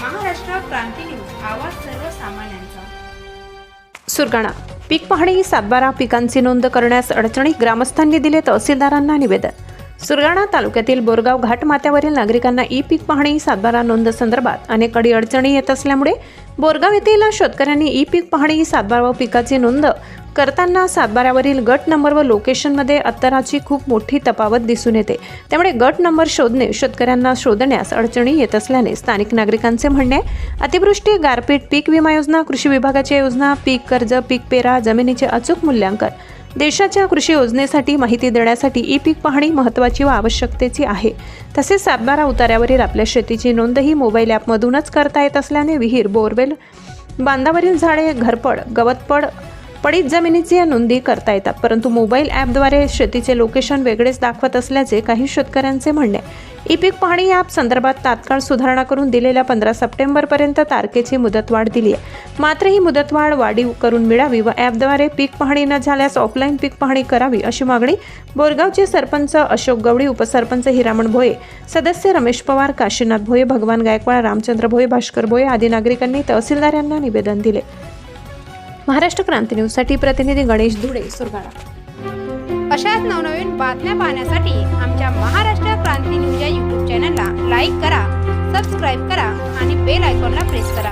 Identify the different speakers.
Speaker 1: क्रांती news आवाज सर्वसामान्यांचा.
Speaker 2: सुरगाणा. पीक पाहणी सातबारा पिकांची नोंद करण्यास अडचणी ग्रामस्थांनी दिले तहसीलदारांना निवेदन. सुरगाणा तालुक्यातील बोरगाव घाट माथ्यावरील नागरिकांना ई पीक पाहणी सातबारा नोंद संदर्भात अनेक अडी अडचणी येत असल्यामुळे बोरगाव येथील शेतकऱ्यांनी ई पीक पाहणी सातबारा व पिकाची नोंद करताना सातबाऱ्यावरील गट नंबर व लोकेशनमध्ये अत्तराची खूप मोठी तफावत दिसून येते. त्यामुळे गट नंबर शोधणे शेतकऱ्यांना शोधण्यास अडचणी येत असल्याने स्थानिक नागरिकांचे म्हणणे आहे, अतिवृष्टी गारपीट पीक विमा योजना कृषी विभागाच्या योजना पीक कर्ज पीक पेरा जमिनीचे अचूक मूल्यांकन देशाच्या कृषी योजनेसाठी माहिती देण्यासाठी ई पीक पाहणी महत्त्वाची व आवश्यकतेची आहे. तसेच सातबारा उतार्यावरील आपल्या शेतीची नोंदही मोबाईल ॲपमधूनच करता येत असल्याने विहीर बोरवेल बांधावरील झाडे घरपड गवतपड पडीत जमिनीची नोंदी करता येतात. परंतु मोबाईल ॲपद्वारे शेतीचे लोकेशन वेगळेच दाखवत असल्याचे काही शेतकऱ्यांचे म्हणणे. ई पीक पाहणी ॲप संदर्भात तात्काळ सुधारणा करून दिलेल्या पंधरा सप्टेंबरपर्यंत तारखेची मुदतवाढ दिली आहे. मात्र ही मुदतवाढ वाढीव करून मिळावी व ॲपद्वारे पीक पाहणी न झाल्यास ऑफलाईन पीक पाहणी करावी अशी मागणी बोरगावचे सरपंच अशोक गवळी उपसरपंच हिरामण भोये सदस्य रमेश पवार काशीनाथ भोये भगवान गायकवाड रामचंद्र भोये भास्कर भोये आदी नागरिकांनी तहसीलदार यांना निवेदन दिले. महाराष्ट्र क्रांती न्यूजसाठी प्रतिनिधी गणेश धुडे सुरगाडा
Speaker 1: अशाच नवनवीन बातम्या पाहण्यासाठी आमच्या महाराष्ट्र क्रांती न्यूज या यूट्यूब चॅनलला लाईक करा सबस्क्राईब करा आणि बेल आयकॉनला प्रेस करा.